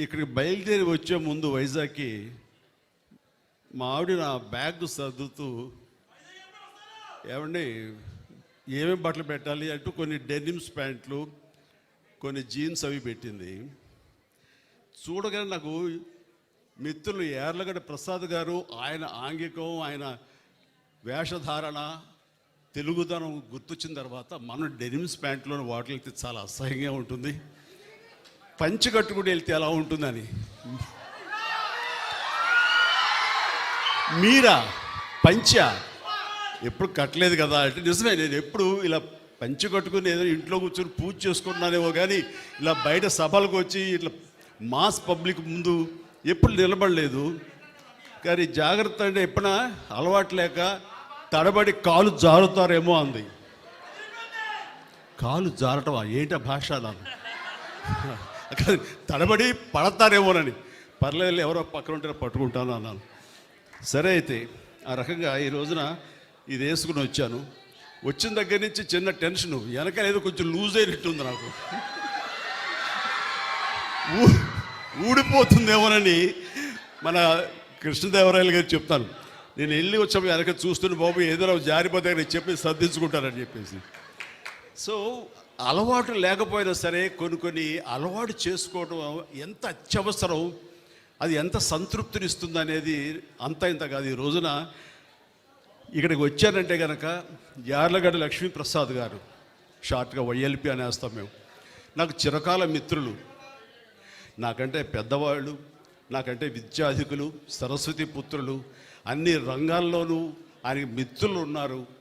ఇక్కడికి బయలుదేరి వచ్చే ముందు వైజాగ్కి మా ఆవిడ నా బ్యాగ్ సర్దుతూ ఏమండి ఏమేమి బట్టలు పెట్టాలి? అంటూ కొన్ని డెనిమ్స్ ప్యాంట్లు కొన్ని జీన్స్ అవి పెట్టింది. చూడగానే నాకు మిత్రులు ఏర్లగడ్డ ప్రసాద్ గారు ఆయన ఆంగికం ఆయన వేషధారణ తెలుగుదనం గుర్తొచ్చిన తర్వాత మనం డెనిమ్స్ ప్యాంట్లోని వాటికి చాలా అసహ్యంగా ఉంటుంది. పంచి కట్టుకుని వెళ్తే ఎలా ఉంటుందని. మీరా? పంచ? ఎప్పుడు కట్టలేదు కదా అంటే నిజమే నేను ఎప్పుడు ఇలా పంచి కట్టుకుని ఏదో ఇంట్లో కూర్చొని పూజ చేసుకుంటున్నానేమో కానీ ఇలా బయట సభలకు వచ్చి ఇట్లా మాస్ పబ్లిక్ ముందు ఎప్పుడు నిలబడలేదు. కానీ జాగ్రత్త అంటే ఎప్పుడైనా అలవాటు లేక తడబడి కాలు జారుతారేమో అంది. కాలు జారటమా? ఏంటి భాష నాకు తడబడి పడతారేమోనని. పర్లేదు ఎవరో పక్కన ఉంటే పట్టుకుంటాను అన్నాను. సరే అయితే ఆ రకంగా ఈ రోజున ఇది వేసుకుని వచ్చాను. వచ్చిన దగ్గర నుంచి చిన్న టెన్షన్ వెనకాల ఏదో కొంచెం లూజ్ అయినట్టుంది నాకు. ఊ- ఊడిపోతుందేమోనని మన కృష్ణదేవరాయలు గారు చెప్తాను నేను వెళ్ళి వచ్చాము వెనక చూస్తున్న బాబు ఏదో జారిపోతే చెప్పి సర్దించుకుంటానని చెప్పేసి. సో అలవాటు లేకపోయినా సరే కొన్ని కొన్ని అలవాటు చేసుకోవడం ఎంత అత్యవసరం అది ఎంత సంతృప్తినిస్తుంది అనేది అంత ఇంత కాదు. ఈ రోజున ఇక్కడికి వచ్చారంటే కనుక యార్లగడ్డ లక్ష్మీప్రసాద్ గారు షార్ట్గా వైఎల్పి అనేస్తాం మేము. నాకు చిరకాల మిత్రులు. నాకంటే పెద్దవాళ్ళు నాకంటే విద్యాధికులు సరస్వతి పుత్రులు అన్ని రంగాల్లోనూ ఆయనకి మిత్రులు ఉన్నారు.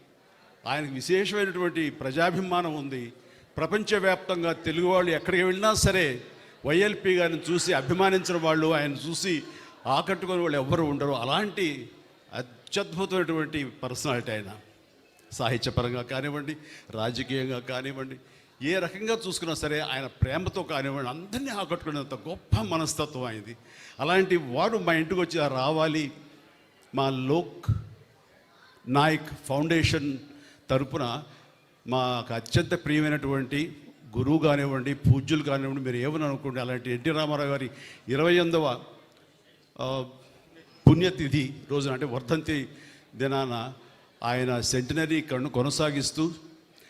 ఆయనకు విశేషమైనటువంటి ప్రజాభిమానం ఉంది. ప్రపంచవ్యాప్తంగా తెలుగు వాళ్ళు ఎక్కడికి వెళ్ళినా సరే వైఎల్పి గారిని చూసి అభిమానించిన వాళ్ళు ఆయన చూసి ఆకట్టుకుని వాళ్ళు ఎవ్వరు ఉండరు. అలాంటి అత్యద్భుతమైనటువంటి పర్సనాలిటీ ఆయన. సాహిత్యపరంగా కానివ్వండి రాజకీయంగా కానివ్వండి ఏ రకంగా చూసుకున్నా సరే ఆయన ప్రేమతో కానివ్వండి అందరినీ ఆకట్టుకునేంత గొప్ప మనస్తత్వం ఆయనది. అలాంటి వాడు మా ఇంటికి వచ్చి రావాలి. మా లోక్ నాయక్ ఫౌండేషన్ తరపున మాకు అత్యంత ప్రియమైనటువంటి గురువు కానివ్వండి పూజ్యులు కానివ్వండి మీరు ఏమని అనుకోండి అలాంటి ఎన్టీ రామారావు గారి ఇరవై ఎనిమిదవ పుణ్యతిథి రోజున అంటే వర్ధంతి దినాన ఆయన సెంటినరీ కన్ను కొనసాగిస్తూ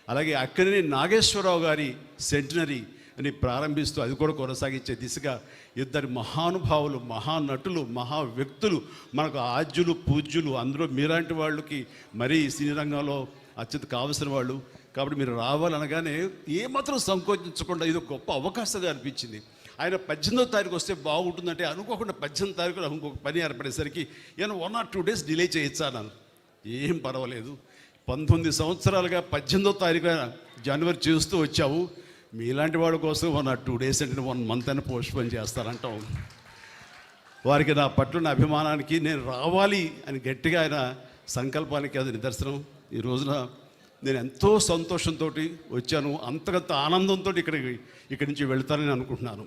అలాగే అక్కడిని నాగేశ్వరరావు గారి సెంటినరీ అని ప్రారంభిస్తూ అది కూడా కొనసాగించే దిశగా ఇద్దరు మహానుభావులు మహానటులు మహా వ్యక్తులు మనకు ఆద్యులు పూజ్యులు అందరూ మీలాంటి వాళ్ళకి మరీ సినీ రంగంలో అత్యంత కావలసిన వాళ్ళు. కాబట్టి మీరు రావాలనగానే ఏమాత్రం సంకోచించకుండా ఇది ఒక గొప్ప అవకాశంగా అనిపించింది. ఆయన పద్దెనిమిదో తారీఖు వస్తే బాగుంటుందంటే అనుకోకుండా పద్దెనిమిది తారీఖులో ఇంకొక పని ఏర్పడేసరికి నేను one or two days delay చేయొచ్చా ఏం పర్వాలేదు. పంతొమ్మిది సంవత్సరాలుగా పద్దెనిమిదో తారీఖు జనవరి చేస్తూ వచ్చావు. మీలాంటి వాళ్ళ కోసం వన్ ఆర్ టూ డేస్ అంటే వన్ మంత్ అని పోస్ట్పోన్ చేస్తారంటాం వారికి నా పట్ల అభిమానానికి నేను రావాలి అని గట్టిగా ఆయన సంకల్పానికి అది నిదర్శనం. ఈ రోజున నేను ఎంతో సంతోషంతో వచ్చాను అంతకంత ఆనందంతో ఇక్కడికి ఇక్కడి నుంచి వెళ్తానని అనుకుంటున్నాను.